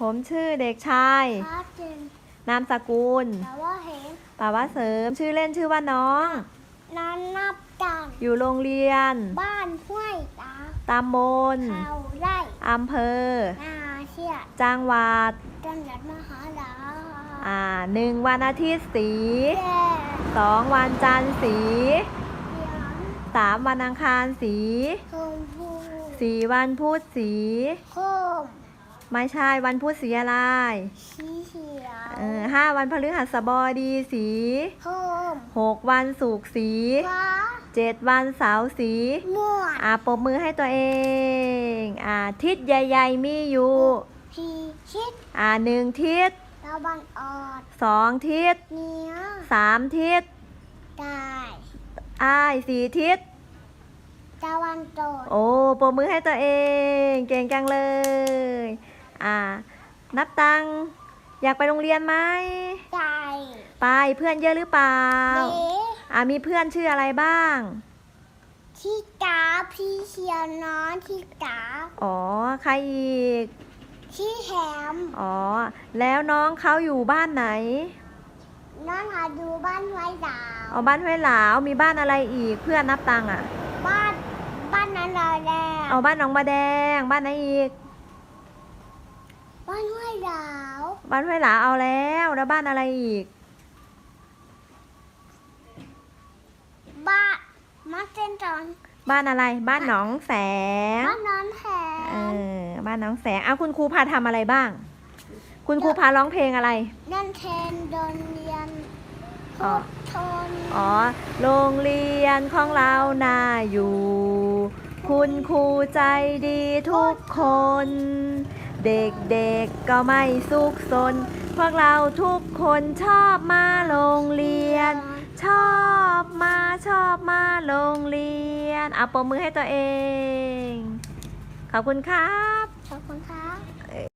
ผมชื่อเด็กชายพาเจนนามสกุลแต่ว่าเห็นป่าว่าเสริม ชื่อเล่นชื่อว่าน้อง นันนับจังอยู่โรงเรียน บ้านห้วยตาตำบลเขาไร่อำเภอ นาเชียจังหวัด จังหวัดมหาลาอ่าหนึ่งวันอาทิตย์สีแก่สองวันจันทร์สีเสียงสามวันอังคารสีชมพูสี่วันพุธสีโคม ไม่ใช่วันพุธสีอะไร สีเขียวเออห้าวันพฤหัสบดีสีโคมหกวันศุกร์สีฟ้าเจ็ดวันเสาร์สีม่วงอ่าปรบมือให้ตัวเองอ่าทิศใหญ่ๆมีอยู่พีชิดอ่าหนึ่งทิศตะวันออกสองทิศเหนือสามทิศใต้อ้ายสี่ทิศตะวันตกโอ้ปรบมือให้ตัวเอง เก่งจังเลย อ่า นับตังค์อยากไปโรงเรียนไหมใจไปเพื่อนเยอะหรือเปล่า เด็อ่ามีเพื่อนชื่ออะไรบ้าง ที่ตาพี่เชียวน้องที่ตาอ๋อ ใครอีก ที่แถมอ๋อ แล้วน้องเขาอยู่บ้านไหน น้องหาดูบ้านไว้ดาวอ๋อ บ้านห้วยหลาว มีบ้านอะไรอีก เพื่อนนับตังค์อะ บ้านบ้านนั้นเราแดงเอาบ้านหนองมาแดง บ้านไหนอีกบ้าน ห้วยดาวบ้านห้วยหลาวเอาแล้ว แล้วบ้านอะไรอีก บ้านมาเส้นตอนบ้านอะไร บ้านหนองแสง บ้านนอนแถเอมอบ้านหนองแสงเอาคุณครูพาทำอะไรบ้าง คุณครูพาร้องเพลงอะไร นั่นเทนโดนเรียนอ๋พุอทธนอ๋อ โรงเรียนของเราน่าอยู่ คุณครูใจดีทุกคน เด็กๆก็ไม่สุขสน พวกเราทุกคนชอบมาโรงเรียน ชอบมาชอบมาโรงเรียนเอาปมมือให้ตัวเอง ขอบคุณครับ